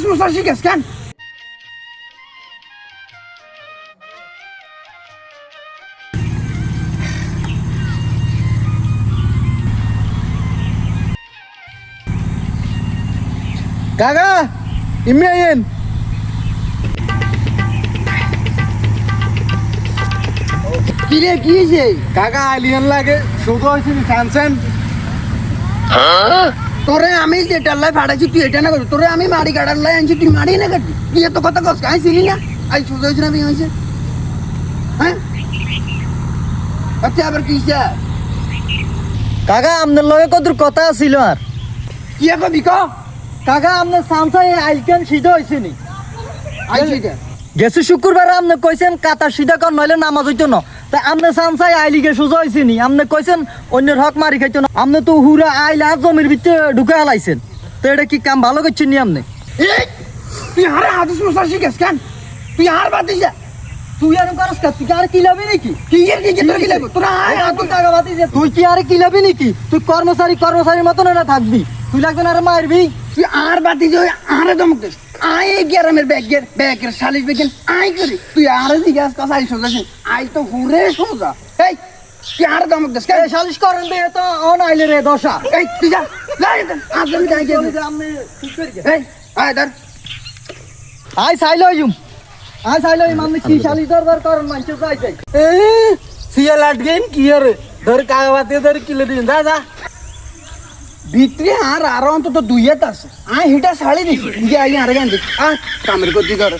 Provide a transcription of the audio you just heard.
হাদিস মুসা শিখেছ কেন কাকা ইমনি আইন কি রে কি হয়েছে? কাকা আলিয়ান লাগে। শুধু হয়েছিল স্যানসেন তোরে আমি যেটা লাই ফাটাইছি তুই এটা না করবি। তোরে আমি মারি কাটার লাই আনছি তুই মারি না কাটবি তুই এত কথা কস কাই ছিলি না? আই সোজা হয়েছে না হয়েছে? হ্যাঁ? আচ্ছা আবার কি? কাকা আপনার লগে কত কথা ছিল আর? কি এক বিক কাকা আপনার সামসাই আইলকেন সিধা হয়েছে নি? আইছি গেছে শুক্রবার আপনি কইছেন কাতার সিধা কর নইলে নামাজ হইতো না। তা আপনি সামসাই আইলিগে সোজা হয়েছে নি আপনি কইছেন অন্যের হক মারি খাইতো না। আপনি তো হুরা আইলা জমির ভিতরে ঢুকে হালাইছেন। তো এটা কি কাম ভালো করছেন নি আপনি তুই হারে হাদিস মুসা শিখেছ কেন? তুই হার বাদ দিছে। তুই আর করস কা তুই কি আর কিলাবি নাকি? কি এর কি তোর কি লাগবে তোরা আয় তুই হাত টাকা বাতিছে তুই কি আর কিলাবি নাকি? তুই কর্মচারী কর্মচারীর মতন এটা থাকবি। তুই লাগবে না আর মারবি। তুই আর বাতি যে আরে দমক দিস। আয় গ্যারামের ব্যাগের ব্যাগের শালিশ বেগেন আয় করি তুই আর জিজ্ঞাসা কথা আই সোজা। আই তো হুরে সোজা এই তুই আর দমক দিস এ সালিশ করেন বে তো অন আইলে রে দশা এই তুই যা এখান। আজ আমি যাই দিই। আপনি ঠিক করে। এই আয় ধর আই সাইলো ইউম আই সাইলো ইউম আপনি কি সালিশ দরবার করেন মানছে যাই যাই এ সিয়াল আট গেন কি আরে ধর কাগবাতে ধর কিলে দিন যা যা ভিতরে আর আর অন্তত দুই হাত আছে আয় হিটা শাড়ি দিস যে আই আর গান দিস আয় কামের করছি কর